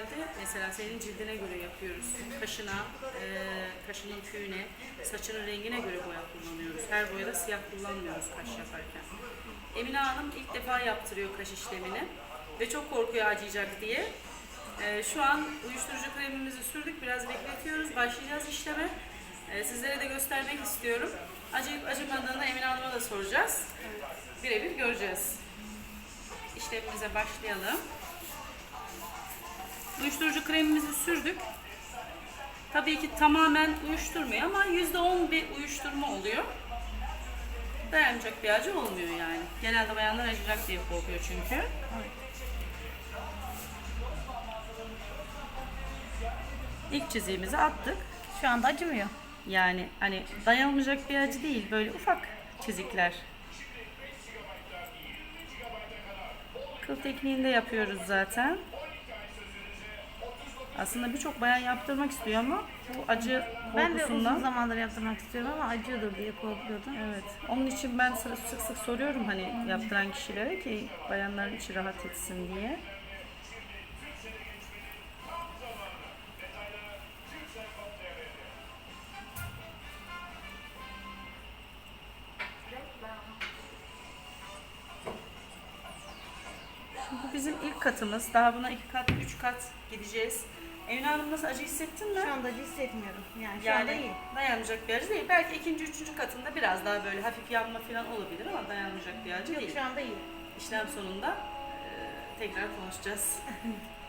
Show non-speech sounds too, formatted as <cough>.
normalde mesela senin cildine göre yapıyoruz. Kaşına, e, kaşının tüyüne, saçının rengine göre boya kullanıyoruz. Her boyada siyah kullanmıyoruz kaş yaparken. Emine Hanım ilk defa yaptırıyor kaş işlemini ve çok korkuyor acıyacak diye. E, şu an uyuşturucu kremimizi sürdük, biraz bekletiyoruz. Başlayacağız işleme. E, sizlere de göstermek istiyorum. Acıyıp acımadığını Emine Hanım'a da soracağız. Birebir göreceğiz. İşlemimize başlayalım. Uyuşturucu kremimizi sürdük. Tabii ki tamamen uyuşturmuyor ama %10 bir uyuşturma oluyor. Dayanacak bir acı olmuyor yani. Genelde bayanlar acıyacak diye korkuyor çünkü. İlk çiziğimizi attık. Şu anda acımıyor. Yani hani dayanılmayacak bir acı değil. Böyle ufak çizikler. Kıl tekniğinde yapıyoruz zaten. Aslında birçok bayan yaptırmak istiyor ama bu acı Ben de uzun zamandır yaptırmak istiyorum ama acıyordur diye korkuyordum. Evet. Onun için ben sık sık, sık soruyorum hani yaptıran kişilere ki bayanların içi rahat etsin diye. Şimdi bu bizim ilk katımız. Daha buna iki kat, üç kat gideceğiz. Emine Hanım nasıl acı hissettin mi? Şu anda acı hissetmiyorum. Yani şu anda iyi. dayanmayacak bir acı değil. Belki ikinci, üçüncü katında biraz daha böyle hafif yanma falan olabilir ama dayanmayacak bir acı Yok değil. şu anda iyi. İşlem sonunda e, tekrar konuşacağız. <laughs>